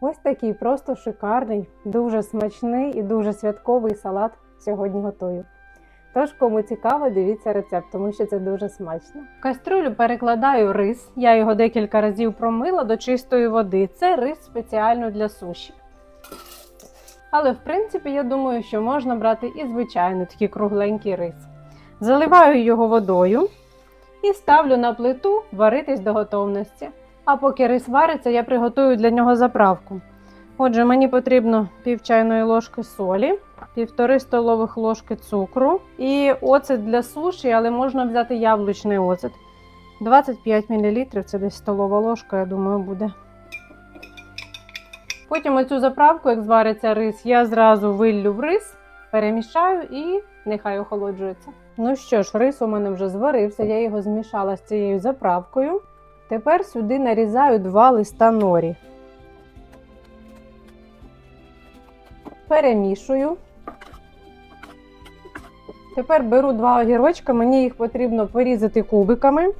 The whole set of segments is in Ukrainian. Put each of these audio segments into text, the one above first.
Ось такий просто шикарний, дуже смачний і дуже святковий салат сьогодні готую. Тож, кому цікаво, дивіться рецепт, тому що це дуже смачно. В кастрюлю перекладаю рис. Я його декілька разів промила до чистої води. Це рис спеціально для суші. Але в принципі, я думаю, що можна брати і звичайний такий кругленький рис. Заливаю його водою і ставлю на плиту варитись до готовності. А поки рис вариться, я приготую для нього заправку. Отже, мені потрібно пів чайної ложки солі, півтори столових ложки цукру і оцет для суші, але можна взяти яблучний оцет. 25 мл це десь столова ложка, я думаю, буде. Потім оцю заправку, як звариться рис, я зразу виллю в рис, перемішаю і нехай охолоджується. Ну що ж, рис у мене вже зварився, я його змішала з цією заправкою. Тепер сюди нарізаю два листа норі. Перемішую. Тепер беру два огірочка, мені їх потрібно порізати кубиками.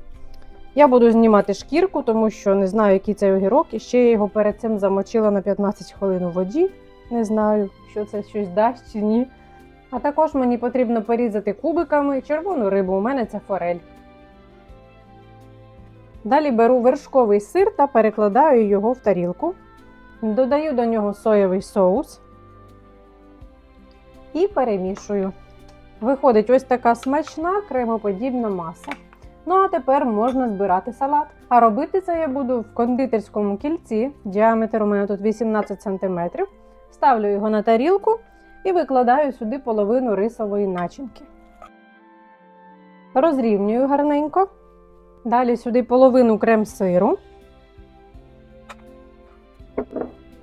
Я буду знімати шкірку, тому що не знаю, який цей огірок. І ще я його перед цим замочила на 15 хвилин у воді. Не знаю, що це щось дасть чи ні. А також мені потрібно порізати кубиками червону рибу. У мене це форель. Далі беру вершковий сир та перекладаю його в тарілку. Додаю до нього соєвий соус і перемішую. Виходить ось така смачна кремоподібна маса. Ну а тепер можна збирати салат. А робити це я буду в кондитерському кільці. Діаметр у мене тут 18 см. Ставлю його на тарілку і викладаю сюди половину рисової начинки. Розрівнюю гарненько. Далі сюди половину крем-сиру.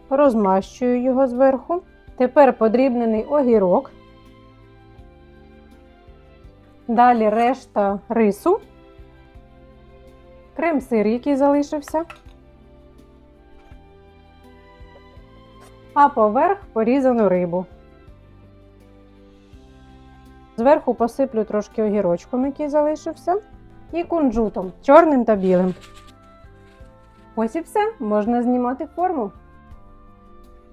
Розмащую його зверху. Тепер подрібнений огірок. Далі решта рису. Крем-сир, який залишився. А поверх порізану рибу. Зверху посиплю трошки огірочком, який залишився, і кунжутом, чорним та білим. Ось і все, можна знімати форму.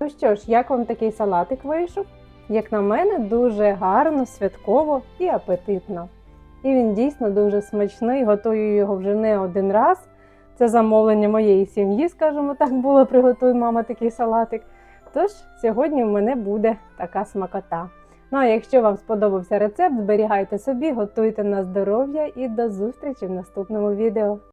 Ну що ж, як вам такий салатик вийшов? Як на мене, дуже гарно, святково і апетитно. І він дійсно дуже смачний, готую його вже не один раз. Це замовлення моєї сім'ї, скажімо так, було. Приготуй, мама, такий салатик. Тож сьогодні в мене буде така смакота. Ну а якщо вам сподобався рецепт, зберігайте собі, готуйте на здоров'я і до зустрічі в наступному відео.